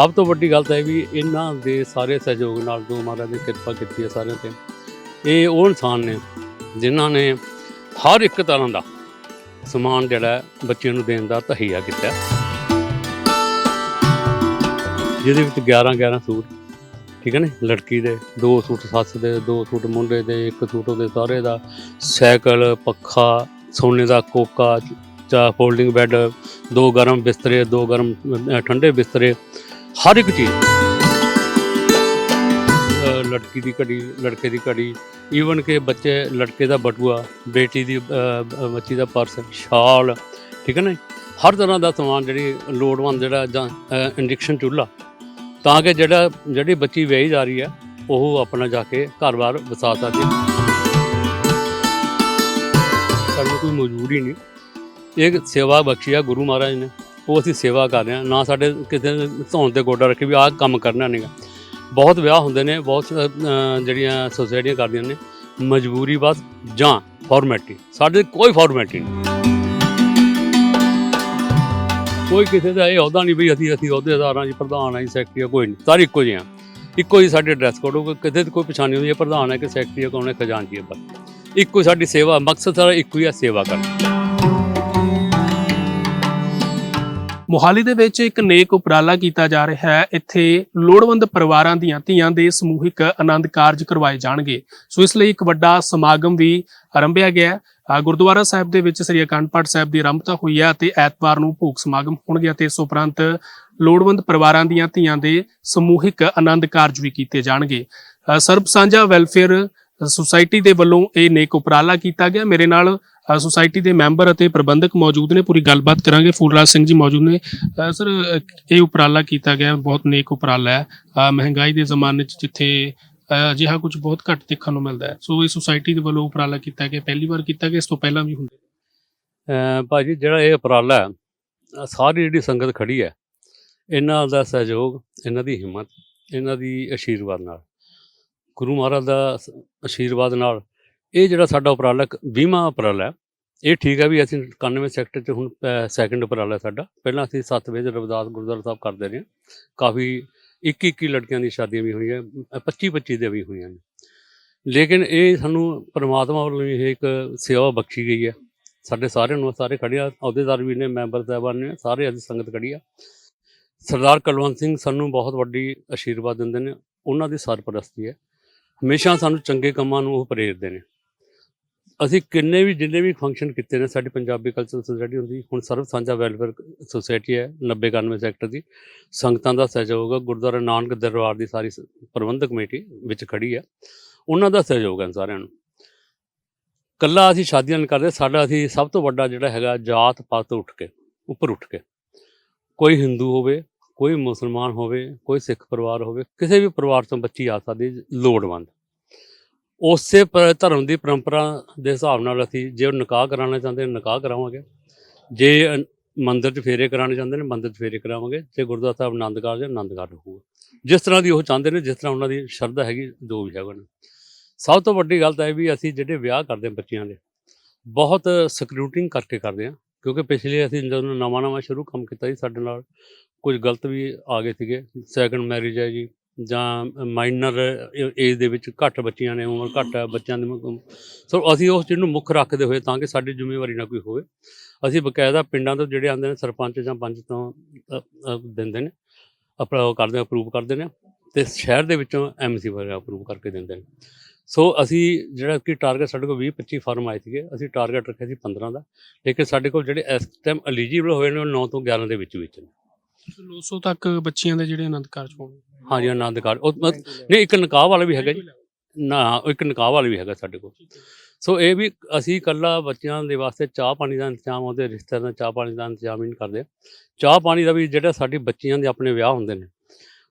ਸਭ ਤੋਂ ਵੱਡੀ ਗੱਲ ਤਾਂ ਇਹ ਵੀ ਇਹਨਾਂ ਦੇ ਸਾਰੇ ਸਹਿਯੋਗ ਨਾਲ ਜੋ ਮਹਾਰਾਜ ਨੇ ਕਿਰਪਾ ਕੀਤੀ ਹੈ ਸਾਰਿਆਂ ਤੇ, ਇਹ ਉਹ ਇਨਸਾਨ ਨੇ ਜਿਨ੍ਹਾਂ ਨੇ ਹਰ ਇੱਕ ਤਰ੍ਹਾਂ ਦਾ ਸਮਾਨ ਜਿਹੜਾ ਬੱਚਿਆਂ ਨੂੰ ਦੇਣ ਦਾ ਤਹੀਆ ਕੀਤਾ। ਜਿਹਦੇ ਵਿੱਚ 11 11 ਸੂਟ, ਠੀਕ ਹੈ ਨੇ? ਲੜਕੀ ਦੇ ਦੋ ਸੂਟ, ਸੱਸ ਦੇ ਦੋ ਸੂਟ, ਮੁੰਡੇ ਦੇ ਇੱਕ ਸੂਟ, ਉਹਦੇ ਸਹੁਰੇ ਦਾ ਸਾਈਕਲ, ਪੱਖਾ, ਸੋਨੇ ਦਾ ਕੋਕਾ, ਚਾ, ਫੋਲਡਿੰਗ ਬੈੱਡ, ਦੋ ਗਰਮ ਬਿਸਤਰੇ, ਦੋ ਗਰਮ ਠੰਡੇ ਬਿਸਤਰੇ ਹਰ ਇੱਕ ਚੀਜ਼। ਅ, ਲੜਕੀ ਦੀ ਘੜੀ ਲੜਕੇ ਦੀ ਘੜੀ ਈਵਨ ਕਿ ਬੱਚੇ ਲੜਕੇ ਦਾ ਬਟੂਆ ਬੇਟੀ ਦੀ ਅ, ਅ, ਬੱਚੀ ਦਾ ਪਰਸ ਸ਼ਾਲ ਠੀਕ ਹੈ ਨਾ ਹਰ ਤਰ੍ਹਾਂ ਦਾ ਸਮਾਨ ਜਿਹੜੀ ਲੋੜਵੰਦ ਜਿਹੜਾ ਜਾਂ ਇੰਡਕਸ਼ਨ ਚੁੱਲ੍ਹਾ ਤਾਂ ਕਿ ਜਿਹੜਾ ਜਿਹੜੀ ਬੱਚੀ ਵਿਆਹੀ ਜਾ ਰਹੀ ਹੈ ਉਹ ਆਪਣਾ ਜਾ ਕੇ ਘਰ-ਬਾਰ ਵਸਾ ਸਕੇ। ਸਾਨੂੰ ਕੋਈ ਮੌਜੂਦ ਹੀ ਨਹੀਂ। ਇਹ ਸੇਵਾ ਬਖਸ਼ੀ ਆ ਗੁਰੂ ਮਹਾਰਾਜ ਨੇ। ਉਹ ਅਸੀਂ ਸੇਵਾ ਕਰ ਰਹੇ ਹਾਂ। ਨਾ ਸਾਡੇ ਕਿਸੇ ਨੇ ਧੌਣ ਤੇ ਗੋਡਾ ਰੱਖੀ ਵੀ ਆਹ ਕੰਮ ਕਰਨਾ ਨਹੀਂਗਾ ਬਹੁਤ ਵਿਆਹ ਹੁੰਦੇ ਨੇ, ਬਹੁਤ ਜਿਹੜੀਆਂ ਸੁਸਾਇਟੀਆਂ ਕਰਦੀਆਂ ਨੇ, ਮਜਬੂਰੀ ਬਸ ਜਾਂ ਫਾਰਮੈਲਿਟੀ ਸਾਡੇ ਕੋਈ ਫਾਰਮੈਲਿਟੀ ਨਹੀਂ। ਕੋਈ ਕਿਸੇ ਦਾ ਇਹ ਅਹੁਦਾ ਨਹੀਂ ਵੀ ਅਸੀਂ ਅਸੀਂ ਅਹੁਦੇਦਾਰਾਂ ਜੀ, ਪ੍ਰਧਾਨ ਆ ਜੀ, ਸੈਕਟਰੀ ਆ, ਕੋਈ ਨਹੀਂ। ਸਾਰੇ ਇੱਕੋ ਜਿਹੇ ਆ। ਇੱਕੋ ਹੀ ਸਾਡੇ ਡਰੈਸ ਕੋਡ ਹੋਊਗਾ ਕਿਸੇ ਦੀ ਕੋਈ ਪਛਾਣ ਹੁੰਦੀ ਹੈ, ਪ੍ਰਧਾਨ ਹੈ ਕਿ ਸੈਕਟਰੀ ਹੈ, ਕੌਣ ਹੈ, ਖਜ਼ਾਨਚੀ ਹੈ, ਬਸ। ਇੱਕੋ ਹੀ ਸਾਡੀ ਸੇਵਾ, ਮਕਸਦ ਸਾਰਾ ਇੱਕੋ ਹੀ ਹੈ ਸੇਵਾ ਕਰਨਾ। ਮੋਹਾਲੀ ਦੇ ਵਿੱਚ ਇੱਕ ਨੇਕ ਉਪਰਾਲਾ ਕੀਤਾ ਜਾ ਰਿਹਾ ਹੈ। ਇੱਥੇ ਲੋੜਵੰਦ ਪਰਿਵਾਰਾਂ ਦੀਆਂ ਧੀਆਂ ਦੇ ਸਮੂਹਿਕ ਆਨੰਦ ਕਾਰਜ ਕਰਵਾਏ ਜਾਣਗੇ। ਸੋ ਇਸ ਲਈ ਇੱਕ ਵੱਡਾ ਸਮਾਗਮ ਵੀ ਆਰੰਭਿਆ ਗਿਆ ਗੁਰਦੁਆਰਾ ਸਾਹਿਬ ਦੇ ਵਿੱਚ ਸ੍ਰੀ ਅਖੰਡ ਪਾਠ ਸਾਹਿਬ ਦੀ ਆਰੰਭਤਾ ਹੋਈ ਹੈ ਤੇ ਐਤਵਾਰ ਨੂੰ ਭੋਗ ਸਮਾਗਮ ਹੋਣਗੇ ਤੇ ਇਸ ਉਪਰੰਤ ਲੋੜਵੰਦ ਪਰਿਵਾਰਾਂ ਦੀਆਂ ਧੀਆਂ ਦੇ ਸਮੂਹਿਕ ਆਨੰਦ ਕਾਰਜ ਵੀ ਕੀਤੇ ਜਾਣਗੇ। ਸਰਬ ਸਾਂਝਾ ਵੈਲਫੇਅਰ ਸੁਸਾਇਟੀ ਦੇ ਵੱਲੋਂ ਇਹ ਨੇਕ ਉਪਰਾਲਾ ਕੀਤਾ ਗਿਆ। ਮੇਰੇ ਨਾਲ ਸੁਸਾਇਟੀ ਦੇ ਮੈਂਬਰ ਅਤੇ ਪ੍ਰਬੰਧਕ ਮੌਜੂਦ ਨੇ। ਪੂਰੀ ਗੱਲਬਾਤ ਕਰਾਂਗੇ। ਫੂਲਰਾਜ ਸਿੰਘ ਜੀ ਮੌਜੂਦ ਨੇ। ਸਰ ਇਹ ਉਪਰਾਲਾ ਕੀਤਾ ਗਿਆ। ਬਹੁਤ ਨੇਕ ਉਪਰਾਲਾ ਹੈ। ਮਹਿੰਗਾਈ ਦੇ ਜ਼ਮਾਨੇ 'ਚ ਜਿੱਥੇ ਅਜਿਹਾ ਕੁਝ ਬਹੁਤ ਘੱਟ ਦੇਖਣ ਨੂੰ ਮਿਲਦਾ ਹੈ। ਸੋ ਇਹ ਸੁਸਾਇਟੀ ਦੇ ਵੱਲੋਂ ਉਪਰਾਲਾ ਕੀਤਾ ਗਿਆ। ਪਹਿਲੀ ਵਾਰ ਕੀਤਾ ਗਿਆ। ਇਸ ਤੋਂ ਪਹਿਲਾਂ ਵੀ ਹੁੰਦੇ ਅਹ ਭਾਜੀ, ਜਿਹੜਾ ਇਹ ਉਪਰਾਲਾ ਸਾਰੀ ਜਿਹੜੀ ਸੰਗਤ ਖੜੀ ਹੈ, ਇਹਨਾਂ ਦਾ ਸਹਿਯੋਗ, ਇਹਨਾਂ ਦੀ ਹਿੰਮਤ, ਇਹਨਾਂ ਦੀ ਆਸ਼ੀਰਵਾਦ ਨਾਲ, ਗੁਰੂ ਮਹਾਰਾਜ ਦਾ ਸ- ਆਸ਼ੀਰਵਾਦ ਨਾਲ ਇਹ ਜਿਹੜਾ ਸਾਡਾ ਉਪਰਾਲਾ 20ਵਾਂ ਉਪਰਾਲਾ ਹੈ, ਇਹ ਠੀਕ ਹੈ ਵੀ ਅਸੀਂ 91 ਸੈਕਟਰ 'ਚ ਹੁਣ ਸੈਕੰਡ ਉਪਰਾਲਾ ਸਾਡਾ। ਪਹਿਲਾਂ ਅਸੀਂ 7 ਵਜੇ ਰਵਿਦਾਸ ਗੁਰਦੁਆਰਾ ਸਾਹਿਬ ਕਰਦੇ ਰਹੇ ਹਾਂ। ਕਾਫੀ 21 21 ਲੜਕੀਆਂ ਦੀ ਸ਼ਾਦੀਆਂ ਵੀ ਹੋਈਆਂ 25 25 ਦੇ ਵੀ ਹੋਈਆਂ ਨੇ। ਲੇਕਿਨ ਇਹ ਸਾਨੂੰ ਪਰਮਾਤਮਾ ਵੱਲੋਂ ਇਹ ਇੱਕ ਸੇਵਾ ਬਖਸ਼ੀ ਗਈ ਹੈ। ਸਾਡੇ ਸਾਰਿਆਂ ਨੂੰ, ਸਾਰੇ ਖੜੇ ਅਹੁਦੇਦਾਰ ਵੀ ਨੇ, ਮੈਂਬਰ ਸਾਹਿਬਾਨ ਨੇ, ਸਾਰੇ ਅੱਜ ਸੰਗਤ ਖੜੀ ਆ। ਸਰਦਾਰ ਕੁਲਵੰਤ ਸਿੰਘ ਸਾਨੂੰ ਬਹੁਤ ਵੱਡੀ ਆਸ਼ੀਰਵਾਦ ਦਿੰਦੇ ਨੇ। ਉਹਨਾਂ ਦੀ ਸਰਪ੍ਰਸਤੀ ਹੈ। ਹਮੇਸ਼ਾ ਸਾਨੂੰ ਚੰਗੇ ਕੰਮਾਂ ਨੂੰ ਉਹ ਪ੍ਰੇਰਦੇ ਨੇ। ਅਸੀਂ ਕਿੰਨੇ ਵੀ, ਜਿੰਨੇ ਵੀ ਫੰਕਸ਼ਨ ਕੀਤੇ ਨੇ, ਸਾਡੀ ਪੰਜਾਬੀ ਕਲਚਰਲ ਸੁਸਾਇਟੀ ਹੁੰਦੀ, ਹੁਣ ਸਰਵ ਸਾਂਝਾ ਵੈਲਫੇਅਰ ਸੁਸਾਇਟੀ ਹੈ 90 91 ਸੈਕਟਰ ਦੀ। ਸੰਗਤਾਂ ਦਾ ਸਹਿਯੋਗ ਹੈ ਗੁਰਦੁਆਰਾ ਨਾਨਕ ਦਰਬਾਰ ਦੀ ਸਾਰੀ ਸ- ਪ੍ਰਬੰਧਕ ਕਮੇਟੀ ਵਿੱਚ ਖੜੀ ਹੈ। ਉਹਨਾਂ ਦਾ ਸਹਿਯੋਗ ਹੈ ਸਾਰਿਆਂ ਨੂੰ। ਕੱਲਾ ਅਸੀਂ ਸ਼ਾਦੀਆਂ ਨਹੀਂ ਕਰਦੇ, ਸਾਡਾ ਅਸੀਂ ਸਭ ਤੋਂ ਵੱਡਾ ਜਿਹੜਾ ਹੈਗਾ, ਜਾਤ ਪਾਤ ਤੋਂ ਉੱਠ ਕੇ, ਉੱਪਰ ਉੱਠ ਕੇ। ਕੋਈ ਹਿੰਦੂ ਹੋਵੇ, ਕੋਈ ਮੁਸਲਮਾਨ ਹੋਵੇ, ਕੋਈ ਸਿੱਖ ਪਰਿਵਾਰ ਹੋਵੇ, ਕਿਸੇ ਵੀ ਪਰਿਵਾਰ ਤੋਂ ਬੱਚੀ ਆ ਸਕਦੀ ਲੋੜਵੰਦ। ਉਸੇ ਪ- ਧਰਮ ਦੀ ਪਰੰਪਰਾ ਦੇ ਹਿਸਾਬ ਨਾਲ ਅਸੀਂ ਜੇ ਉਹ ਨਿਕਾਹ ਕਰਾਉਣਾ ਚਾਹੁੰਦੇ ਨੇ ਨਿਕਾਹ ਕਰਾਵਾਂਗੇ। ਜੇ ਅ, ਮੰਦਿਰ 'ਚ ਫੇਰੇ ਕਰਾਉਣੇ ਚਾਹੁੰਦੇ ਨੇ ਮੰਦਿਰ 'ਚ ਫੇਰੇ ਕਰਾਵਾਂਗੇ। ਜੇ ਗੁਰਦੁਆਰਾ ਸਾਹਿਬ ਆਨੰਦ ਕਾਰਜ ਹੈ, ਆਨੰਦ ਕਾਰਜ ਹੋਊਗਾ। ਜਿਸ ਤਰ੍ਹਾਂ ਦੀ ਉਹ ਚਾਹੁੰਦੇ ਨੇ ਜਿਸ ਤਰ੍ਹਾਂ ਉਹਨਾਂ ਦੀ ਸ਼ਰਧਾ ਹੈਗੀ ਜੋ ਵੀ ਹੈਗਾ ਸਭ ਤੋਂ ਵੱਡੀ ਗੱਲ ਤਾਂ ਇਹ ਵੀ ਅਸੀਂ ਜਿਹੜੇ ਵਿਆਹ ਕਰਦੇ ਹਾਂ ਬੱਚਿਆਂ ਦੇ ਬਹੁਤ ਸਕਰੂਟਿੰਗ ਕਰਕੇ ਕਰਦੇ ਹਾਂ। ਕਿਉਂਕਿ ਪਿਛਲੇ ਅਸੀਂ ਜਦੋਂ ਨਵਾਂ ਨਵਾਂ ਸ਼ੁਰੂ ਕੰਮ ਕੀਤਾ ਸੀ ਸਾਡੇ ਨਾਲ ਕੁਝ ਗਲਤ ਵੀ ਆ ਗਏ ਸੀਗੇ। ਸੈਕੰਡ ਮੈਰਿਜ ਹੈ ਜੀ ਜਾਂ ਮਾਈਨਰ ਏਜ ਦੇ ਵਿੱਚ ਘੱਟ ਬੱਚੀਆਂ ਨੇ ਉਮਰ ਘੱਟ ਹੈ ਬੱਚਿਆਂ ਦੀ ਸੋ ਅਸੀਂ ਉਸ ਚੀਜ਼ ਨੂੰ ਮੁੱਖ ਰੱਖਦੇ ਹੋਏ ਤਾਂ ਕਿ ਸਾਡੀ ਜ਼ਿੰਮੇਵਾਰੀ ਨਾ ਕੋਈ ਹੋਵੇ। ਅਸੀਂ ਬਕਾਇਦਾ ਪਿੰਡਾਂ ਤੋਂ ਜਿਹੜੇ ਆਉਂਦੇ ਨੇ ਸਰਪੰਚ ਜਾਂ ਪੰਚ ਤੋਂ ਦਿੰਦੇ ਨੇ, ਆਪਣਾ ਉਹ ਕਰਦੇ ਅਪਰੂਵ ਕਰਦੇ ਨੇ ਤੇ ਸ਼ਹਿਰ ਦੇ ਵਿੱਚੋਂ ਐਮਸੀ ਵਗੈਰਾ ਅਪਰੂਵ ਕਰਕੇ ਦਿੰਦੇ ਨੇ। ਸੋ ਅਸੀਂ ਜਿਹੜਾ ਕਿ ਟਾਰਗੇਟ ਸਾਡੇ ਕੋਲ 20 25 ਫਾਰਮ ਆਏ ਸੀਗੇ, ਅਸੀਂ ਟਾਰਗੇਟ ਰੱਖਿਆ ਸੀ 15 ਦਾ, ਲੇਕਿਨ ਸਾਡੇ ਕੋਲ ਜਿਹੜੇ ਇਸ ਟਾਈਮ ਐਲੀਜੀਬਲ ਹੋਏ ਨੇ ਉਹ 9 ਤੋਂ 11 ਦੇ ਵਿੱਚ ਵਿੱਚ ਨੇ। 900 ਤੱਕ ਬੱਚੀਆਂ ਦੇ ਜਿਹੜੇ ਆਨੰਦ ਕਾਰਜ ਹੋਣਗੇ ਹਾਂਜੀ ਆਨੰਦ ਕਾਰਜ। ਉਹ ਨਹੀਂ ਇੱਕ ਨਿਕਾਹ ਵਾਲਾ ਵੀ ਹੈਗਾ ਜੀ। ਨਾ ਉਹ ਇੱਕ ਨਿਕਾਹ ਵਾਲਾ ਵੀ ਹੈਗਾ ਸਾਡੇ ਕੋਲ। ਸੋ ਇਹ ਵੀ ਅਸੀਂ ਇਕੱਲਾ ਬੱਚਿਆਂ ਦੇ ਵਾਸਤੇ ਚਾਹ ਪਾਣੀ ਦਾ ਇੰਤਜ਼ਾਮ ਉਹਦੇ ਰਿਸ਼ਤੇਦਾਰਾਂ ਦਾ ਚਾਹ ਪਾਣੀ ਦਾ ਇੰਤਜ਼ਾਮ ਹੀ ਨਹੀਂ ਕਰਦੇ। ਚਾਹ ਪਾਣੀ ਦਾ ਵੀ ਜਿਹੜਾ ਸਾਡੀ ਬੱਚੀਆਂ ਦੇ ਆਪਣੇ ਵਿਆਹ ਹੁੰਦੇ ਨੇ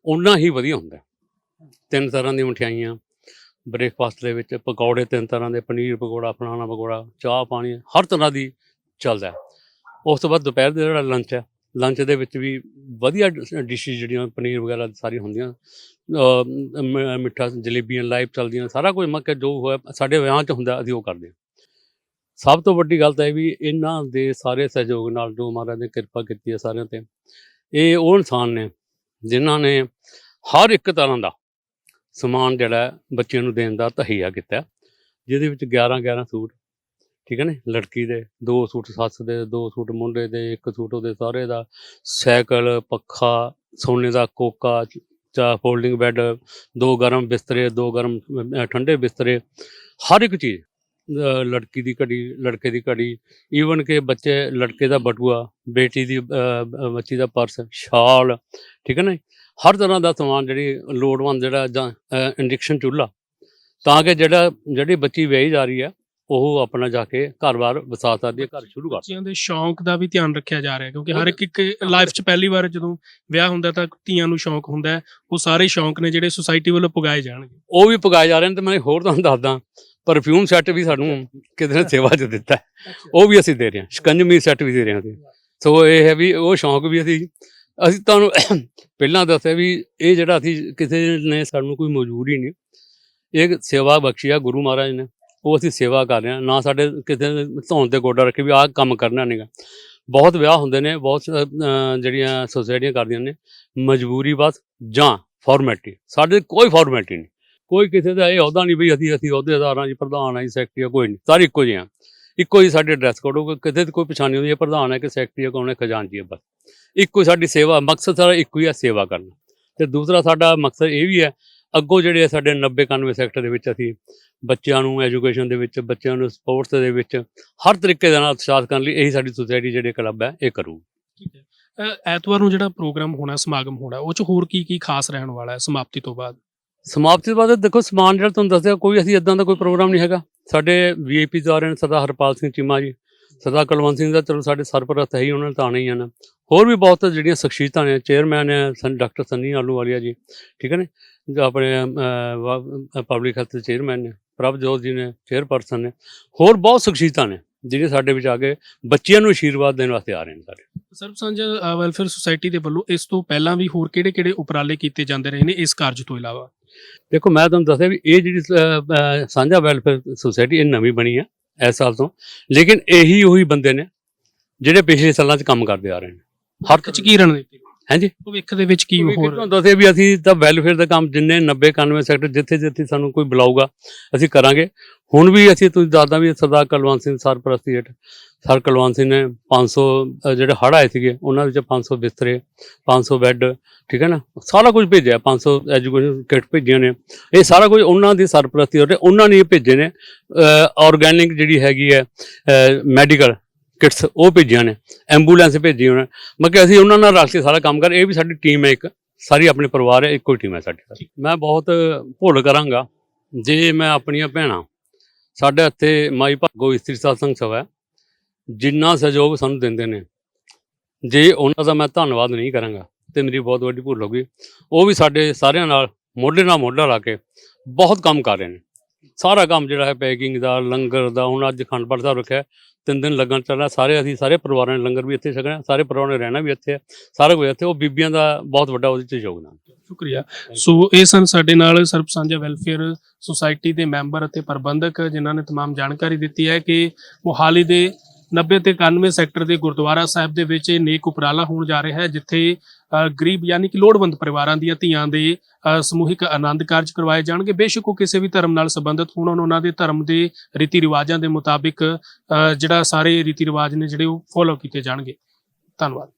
ਉਹਨਾਂ ਹੀ ਵਧੀਆ ਹੁੰਦਾ ਤਿੰਨ ਤਰ੍ਹਾਂ ਦੀਆਂ ਮਠਿਆਈਆਂ ਬ੍ਰੇਕਫਾਸਟ ਦੇ ਵਿੱਚ ਪਕੌੜੇ ਤਿੰਨ ਤਰ੍ਹਾਂ ਦੇ ਪਨੀਰ ਪਕੌੜਾ ਫਲਾਣਾ ਪਕੌੜਾ ਚਾਹ ਪਾਣੀ ਹਰ ਤਰ੍ਹਾਂ ਦੀ ਚੱਲਦਾ ਹੈ। ਉਸ ਤੋਂ ਬਾਅਦ ਦੁਪਹਿਰ ਦਾ ਜਿਹੜਾ ਲੰਚ ਹੈ ਲੰਚ ਦੇ ਵਿੱਚ ਵੀ ਵਧੀਆ ਡਿਸ਼ਿਸ ਜਿਹੜੀਆਂ ਪਨੀਰ ਵਗੈਰਾ ਸਾਰੀ ਹੁੰਦੀਆਂ। ਮ- ਮਿੱਠਾ, ਜਲੇਬੀਆਂ, ਲਾਈਵ ਚੱਲਦੀਆਂ, ਸਾਰਾ ਕੁਝ ਮੱਕੇ ਜੋ ਹੋਇਆ, ਸਾਡੇ ਵਿਆਹ 'ਚ ਹੁੰਦਾ, ਅਸੀਂ ਉਹ ਕਰਦੇ ਹਾਂ। ਸਭ ਤੋਂ ਵੱਡੀ ਗੱਲ ਤਾਂ ਇਹ ਵੀ ਇਹਨਾਂ ਦੇ ਸਾਰੇ ਸਹਿਯੋਗ ਨਾਲ ਜੋ ਮਹਾਰਾਜ ਨੇ ਕਿਰਪਾ ਕੀਤੀ ਹੈ ਸਾਰਿਆਂ ਤੇ, ਇਹ ਉਹ ਇਨਸਾਨ ਨੇ ਜਿਨ੍ਹਾਂ ਨੇ ਹਰ ਇੱਕ ਤਰ੍ਹਾਂ ਦਾ ਸਮਾਨ ਜਿਹੜਾ ਬੱਚਿਆਂ ਨੂੰ ਦੇਣ ਦਾ ਤਹੀਆ ਕੀਤਾ ਜਿਹਦੇ ਵਿੱਚ 11 11 ਸੂਟ ਠੀਕ ਹੈ ਨੇ, ਲੜਕੀ ਦੇ ਦੋ ਸੂਟ ਸੱਸ ਦੇ, ਦੋ ਸੂਟ ਮੁੰਡੇ ਦੇ, ਇੱਕ ਸੂਟ ਉਹਦੇ ਸਹੁਰੇ ਦਾ, ਸਾਈਕਲ, ਪੱਖਾ, ਸੋਨੇ ਦਾ ਕੋਕਾ, ਚਾ ਫੋਲਡਿੰਗ ਬੈੱਡ, ਦੋ ਗਰਮ ਬਿਸਤਰੇ, ਦੋ ਗਰਮ ਠੰਡੇ ਬਿਸਤਰੇ, ਹਰ ਇੱਕ ਚੀਜ਼ ਲੜਕੀ ਦੀ ਘੜੀ, ਲੜਕੇ ਦੀ ਘੜੀ ਈਵਨ ਕਿ ਬੱਚੇ, ਲੜਕੇ ਦਾ ਬਟੂਆ, ਬੇਟੀ ਦੀ ਬੱਚੀ ਦਾ ਪਰਸ, ਸ਼ਾਲ, ਠੀਕ ਹੈ ਨਾ, ਹਰ ਤਰ੍ਹਾਂ ਦਾ ਸਮਾਨ ਜਿਹੜੀ ਲੋੜਵੰਦ ਜਿਹੜਾ ਜਾਂ ਇੰਡਕਸ਼ਨ ਚੁੱਲ੍ਹਾ, ਤਾਂ ਕਿ ਜਿਹੜਾ, ਜਿਹੜੀ ਬੱਚੀ ਵਿਆਹੀ ਜਾ ਰਹੀ ਹੈ ਉਹ ਆਪਣਾ ਜਾ ਕੇ ਘਰ-ਬਾਰ ਵਸਾ ਸਕਦੀ ਹੈ ਘਰ ਸ਼ੁਰੂ ਕਰ ਬੱਚਿਆਂ ਦੇ ਸ਼ੌਂਕ ਦਾ ਵੀ ਧਿਆਨ ਰੱਖਿਆ ਜਾ ਰਿਹਾ ਕਿਉਂਕਿ ਹਰ ਇੱਕ ਇੱਕ ਲਾਈਫ 'ਚ ਪਹਿਲੀ ਵਾਰ ਜਦੋਂ ਵਿਆਹ ਹੁੰਦਾ ਤਾਂ ਧੀਆਂ ਨੂੰ ਸ਼ੌਂਕ ਹੁੰਦਾ ਹੈ ਉਹ ਸਾਰੇ ਸ਼ੌਂਕ ਨੇ ਜਿਹੜੇ ਸੁਸਾਇਟੀ ਵੱਲੋਂ ਪੁਗਾਏ ਜਾਣਗੇ। ਉਹ ਵੀ ਪਕਾਏ ਜਾ ਰਹੇ ਨੇ ਤੇ ਮੈਂ ਹੋਰ ਤੁਹਾਨੂੰ ਦੱਸਦਾ ਪਰਫਿਊਮ ਸੈੱਟ ਵੀ ਸਾਨੂੰ ਕਿਸੇ ਨੇ ਸੇਵਾ 'ਚ ਦਿੱਤਾ। ਉਹ ਵੀ ਅਸੀਂ ਦੇ ਰਹੇ ਹਾਂ ਸ਼ਿਕੰਜਮੀ ਸੈੱਟ ਵੀ ਦੇ ਰਹੇ ਹਾਂ ਅਸੀਂ। ਸੋ ਇਹ ਹੈ ਵੀ ਉਹ ਸ਼ੌਂਕ ਵੀ ਅਸੀਂ ਅਸੀਂ ਤੁਹਾਨੂੰ ਪਹਿਲਾਂ ਦੱਸਿਆ ਵੀ ਇਹ ਜਿਹੜਾ ਅਸੀਂ ਕਿਸੇ ਨੇ ਸਾਨੂੰ ਕੋਈ ਮਜਬੂਰੀ ਨਹੀਂ। ਇਹ ਸੇਵਾ ਬਖਸ਼ੀ ਆ ਗੁਰੂ ਮਹਾਰਾਜ ਨੇ। ਉਹ ਅਸੀਂ ਸੇਵਾ ਕਰ ਰਹੇ ਹਾਂ। ਨਾ ਸਾਡੇ ਕਿਸੇ ਨੇ ਧੌਣ ਤੇ ਗੋਡਾ ਰੱਖੇ ਵੀ ਆਹ ਕੰਮ ਕਰਨਾ ਨਹੀਂਗਾ ਬਹੁਤ ਵਿਆਹ ਹੁੰਦੇ ਨੇ ਬਹੁਤ ਅਹ, ਜਿਹੜੀਆਂ ਸੁਸਾਇਟੀਆਂ ਕਰਦੀਆਂ ਨੇ ਮਜਬੂਰੀ ਬਸ ਜਾਂ ਫਾਰਮੈਲਿਟੀ ਸਾਡੇ ਕੋਈ ਫਾਰਮੈਲਿਟੀ ਨਹੀਂ। ਕੋਈ ਕਿਸੇ ਦਾ ਇਹ ਅਹੁਦਾ ਨਹੀਂ ਵੀ ਅਸੀਂ ਅਸੀਂ ਅਹੁਦੇਦਾਰਾਂ ਜੀ ਪ੍ਰਧਾਨ ਆ ਜੀ ਸੈਕਟਰੀ ਆ ਕੋਈ ਨਹੀਂ। ਸਾਰੇ ਇੱਕੋ ਜਿਹੇ ਆ। ਇੱਕੋ ਹੀ ਸਾਡੇ ਡਰੈਸ ਕੋਡ ਉਹ ਕਿਤੇ ਕੋਈ ਪਛਾਣੀ ਹੁੰਦੀ ਹੈ ਪ੍ਰਧਾਨ ਹੈ ਕਿ ਸੈਕਟਰੀ ਹੈ ਕੌਣ ਹੈ ਖਜ਼ਾਨਚੀ ਹੈ ਬਸ। ਇੱਕੋ ਹੀ ਸਾਡੀ ਸੇਵਾ ਮਕਸਦ ਸਾਡਾ ਇੱਕੋ ਹੀ ਹੈ ਸੇਵਾ ਕਰਨਾ। ਤੇ ਦੂਸਰਾ ਸਾਡਾ ਮਕਸਦ ਇਹ ਵੀ ਹੈ ਅੱਗੋਂ ਜਿਹੜੇ ਸਾਡੇ 90 91 ਸੈਕਟਰ ਦੇ ਵਿੱਚ ਅਸੀਂ ਬੱਚਿਆਂ ਨੂੰ ਐਜੂਕੇਸ਼ਨ ਦੇ ਵਿੱਚ ਬੱਚਿਆਂ ਨੂੰ ਸਪੋਰਟਸ ਦੇ ਵਿੱਚ ਹਰ ਤਰੀਕੇ ਦੇ ਨਾਲ ਉਤਸ਼ਾਹਿਤ ਕਰਨ ਲਈ ਇਹੀ ਸਾਡੀ ਸੁਸਾਇਟੀ ਜਿਹੜੇ ਕਲੱਬ ਹੈ ਇਹ ਕਰੂ। ਠੀਕ ਹੈ। ਐਤਵਾਰ ਨੂੰ ਜਿਹੜਾ ਪ੍ਰੋਗਰਾਮ ਹੋਣਾ ਸਮਾਗਮ ਹੋਣਾ ਉਹ 'ਚ ਹੋਰ ਕੀ ਕੀ ਖਾਸ ਰਹਿਣ ਵਾਲਾ ਹੈ ਸਮਾਪਤੀ ਤੋਂ ਬਾਅਦ? ਸਮਾਪਤੀ ਤੋਂ ਬਾਅਦ ਦੇਖੋ ਸਮਾਨ ਜਿਹੜਾ ਤੁਹਾਨੂੰ ਦੱਸਿਆ ਕੋਈ ਅਸੀਂ ਇਦਾਂ ਦਾ ਕੋਈ ਪ੍ਰੋਗਰਾਮ ਨਹੀਂ ਹੈਗਾ। ਸਾਡੇ ਵੀਆਈਪੀ ਆ ਰਹੇ ਨੇ ਸਰਦਾਰ ਹਰਪਾਲ ਸਿੰਘ ਚੀਮਾ ਜੀ। ਸਰਦਾਰ ਕੁਲਵੰਤ ਸਿੰਘ ਦਾ ਚਲੋ ਸਾਡੇ ਸਰਪ੍ਰਸਤ ਹੈ ਹੀ ਉਹਨਾਂ ਨੇ ਤਾਂ ਆਉਣਾ ਹੀ ਆਉਣਾ ਹੋਰ ਵੀ ਬਹੁਤ ਜਿਹੜੀਆਂ ਸ਼ਖਸੀਅਤਾਂ ਨੇ ਚੇਅਰਮੈਨ ਹੈ ਸਨ ਡਾਕਟਰ ਸੰਨੀ ਆਲੂਵਾਲੀਆ ਜੀ। ਠੀਕ ਹੈ ਨੇ? ਆਪਣੇ ਪਬਲਿਕ ਹੈਲਥ ਦੇ ਚੇਅਰਮੈਨ ਨੇ ਪ੍ਰਭਜੋਤ ਜੀ ਨੇ ਚੇਅਰਪਰਸਨ ਨੇ ਹੋਰ ਬਹੁਤ ਸ਼ਖਸੀਅਤਾਂ ਨੇ ਜਿਹੜੇ ਸਾਡੇ ਵਿੱਚ ਆ ਕੇ ਬੱਚਿਆਂ ਨੂੰ ਆਸ਼ੀਰਵਾਦ ਦੇਣ ਵਾਸਤੇ ਆ ਰਹੇ ਨੇ ਸਾਡੇ ਸਰਬ ਸਾਂਝਾ ਵੈਲਫੇਅਰ ਸੁਸਾਇਟੀ ਦੇ ਵੱਲੋਂ ਇਸ ਤੋਂ ਪਹਿਲਾਂ ਵੀ ਹੋਰ ਕਿਹੜੇ-ਕਿਹੜੇ ਉਪਰਾਲੇ ਕੀਤੇ ਜਾਂਦੇ ਰਹੇ ਨੇ ਇਸ ਕਾਰਜ ਤੋਂ ਇਲਾਵਾ? ਦੇਖੋ ਮੈਂ ਤੁਹਾਨੂੰ ਦੱਸਿਆ ਵੀ ਇਹ ਜਿਹੜੀ ਸਾਂਝਾ ਵੈਲਫੇਅਰ ਸੁਸਾਇਟੀ ਇਹ ਨਵੀਂ ਬਣੀ ਹੈ ਇਸ ਸਾਲ ਤੋਂ ਲੇਕਿਨ ਇਹੀ ਉਹੀ ਬੰਦੇ ਨੇ ਜਿਹੜੇ ਪਿਛਲੇ ਸਾਲਾਂ 'ਚ ਕੰਮ ਕਰਦੇ ਆ ਰਹੇ ਨੇ। ਹਰ 'ਚ ਕੀ ਰਣਨੀਤੀ? ਹਾਂਜੀ? ਭਵਿੱਖ ਦੇ ਵਿੱਚ ਕੀ ਹੋਰ? ਤੁਹਾਨੂੰ ਦੱਸਿਆ ਵੀ ਅਸੀਂ ਤਾਂ ਵੈਲਫੇਅਰ ਦਾ ਕੰਮ ਜਿੰਨੇ 90 91 ਸੈਕਟਰ ਜਿੱਥੇ ਜਿੱਥੇ ਸਾਨੂੰ ਕੋਈ ਬੁਲਾਊਗਾ ਅਸੀਂ ਕਰਾਂਗੇ। ਹੁਣ ਵੀ ਅਸੀਂ ਤੁਸੀਂ ਦੱਸਦਾ ਵੀ ਸਰਦਾਰ ਕੁਲਵੰਤ ਸਿੰਘ ਸਰਪ੍ਰਸਤੀ ਹੇਠ ਸਰ ਕੁਲਵੰਤ ਸਿੰਘ ਨੇ 500 ਅ, ਜਿਹੜੇ ਹੜ੍ਹ ਆਏ ਸੀਗੇ ਉਹਨਾਂ ਵਿੱਚ 500 ਬਿਸਤਰੇ 500 ਬੈੱਡ ਠੀਕ ਹੈ ਨਾ? ਸਾਰਾ ਕੁਝ ਭੇਜਿਆ 500 ਐਜੂਕੇਸ਼ਨ ਕਿਟ ਭੇਜੀਆਂ ਨੇ। ਇਹ ਸਾਰਾ ਕੁਝ ਉਹਨਾਂ ਦੀ ਸਰਪ੍ਰਸਤੀ ਹੇਠ ਉਹਨਾਂ ਨੇ ਇਹ ਭੇਜੇ ਨੇ। ਆਰਗੈਨਿਕ ਜਿਹੜੀ ਹੈਗੀ ਹੈ ਮੈਡੀਕਲ ਕਿਟਸ ਉਹ ਭੇਜੀਆਂ ਨੇ ਐਂਬੂਲੈਂਸ ਭੇਜੀ ਉਹਨਾਂ ਮੈਂ ਕਿਹਾ ਅਸੀਂ ਉਹਨਾਂ ਨਾਲ ਰਲ ਕੇ ਸਾਰਾ ਕੰਮ ਕਰ ਇਹ ਵੀ ਸਾਡੀ ਟੀਮ ਹੈ ਇੱਕ ਸਾਰੀ ਆਪਣੇ ਪਰਿਵਾਰ ਹੈ ਇੱਕੋ ਹੀ ਟੀਮ ਹੈ ਸਾਡੀ ਮੈਂ ਬਹੁਤ ਭੁੱਲ ਕਰਾਂਗਾ ਜੇ ਮੈਂ ਆਪਣੀਆਂ ਭੈਣਾਂ ਸਾਡੇ ਇੱਥੇ ਮਾਈ ਭਾਗੋ ਇਸਤਰੀ ਸਤਸੰਗ ਸਭਾ ਹੈ, ਜਿੰਨਾ ਸਹਿਯੋਗ ਸਾਨੂੰ ਦਿੰਦੇ ਨੇ ਜੇ ਉਹਨਾਂ ਦਾ ਮੈਂ ਧੰਨਵਾਦ ਨਹੀਂ ਕਰਾਂਗਾ ਤੇ ਮੇਰੀ ਬਹੁਤ ਵੱਡੀ ਭੁੱਲ ਹੋਗੀ ਉਹ ਵੀ ਸਾਡੇ ਸਾਰਿਆਂ ਨਾਲ ਮੋਢੇ ਨਾਲ ਮੋਢਾ ਲਾ ਕੇ ਬਹੁਤ ਕੰਮ ਕਰ ਰਹੇ ਨੇ। ਸਾਰਾ ਕੰਮ ਜਿਹੜਾ ਹੈ ਪੈਕਿੰਗ ਦਾ ਲੰਗਰ ਦਾ ਹੁਣ ਅੱਜ ਖੰਡ ਪਾਠ ਸਾਹਿਬ ਰੱਖਿਆ ਹੈ, ਤਿੰਨ ਦਿਨ ਲੱਗਣ ਚੱਲਣਾ ਸਾਰੇ ਅਸੀਂ ਸਾਰੇ ਪਰਿਵਾਰਾਂ ਨੇ ਲੰਗਰ ਵੀ ਇੱਥੇ ਛਕਣਾ ਸਾਰੇ ਪਰਿਵਾਰਾਂ ਨੇ ਰਹਿਣਾ ਵੀ ਇੱਥੇ ਹੈ ਸਾਰਾ ਕੁਝ ਇੱਥੇ ਉਹ ਬੀਬੀਆਂ ਦਾ ਬਹੁਤ ਵੱਡਾ ਉਹਦੇ 'ਚ ਯੋਗਦਾਨ ਸ਼ੁਕਰੀਆ ਸੋ ਇਹ ਸਨ ਸਾਡੇ ਨਾਲ ਸਰਬ ਸਾਂਝਾ ਵੈਲਫੇਅਰ ਸੁਸਾਇਟੀ ਦੇ ਮੈਂਬਰ ਅਤੇ ਪ੍ਰਬੰਧਕ ਜਿਨ੍ਹਾਂ ਨੇ तमाम ਜਾਣਕਾਰੀ ਦਿੱਤੀ ਹੈ ਕਿ ਮੋਹਾਲੀ ਦੇ 90 ਤੇ 91 ਸੈਕਟਰ ਦੇ ਗੁਰਦੁਆਰਾ ਸਾਹਿਬ ਦੇ ਵਿੱਚ ਇਹ ਨੇਕ ਉਪਰਾਲਾ ਹੋਣ ਜਾ ਰਿਹਾ ਹੈ ਜਿੱਥੇ ਅ, ਗਰੀਬ ਯਾਨੀ ਕਿ ਲੋੜਵੰਦ ਪਰਿਵਾਰਾਂ ਦੀਆਂ ਧੀਆਂ ਦੇ ਅ, ਸਮੂਹਿਕ ਆਨੰਦ ਕਾਰਜ ਕਰਵਾਏ ਜਾਣਗੇ। ਬੇਸ਼ੱਕ ਉਹ ਕਿਸੇ ਵੀ ਧਰਮ ਨਾਲ ਸੰਬੰਧਿਤ ਹੋਣ ਉਹਨਾਂ ਦੇ ਧਰਮ ਦੇ ਰੀਤੀ ਰਿਵਾਜਾਂ ਦੇ ਮੁਤਾਬਿਕ ਅ, ਜਿਹੜਾ ਸਾਰੇ ਰੀਤੀ ਰਿਵਾਜ ਨੇ ਜਿਹੜੇ ਉਹ ਫੋਲੋ ਕੀਤੇ ਜਾਣਗੇ। ਧੰਨਵਾਦ।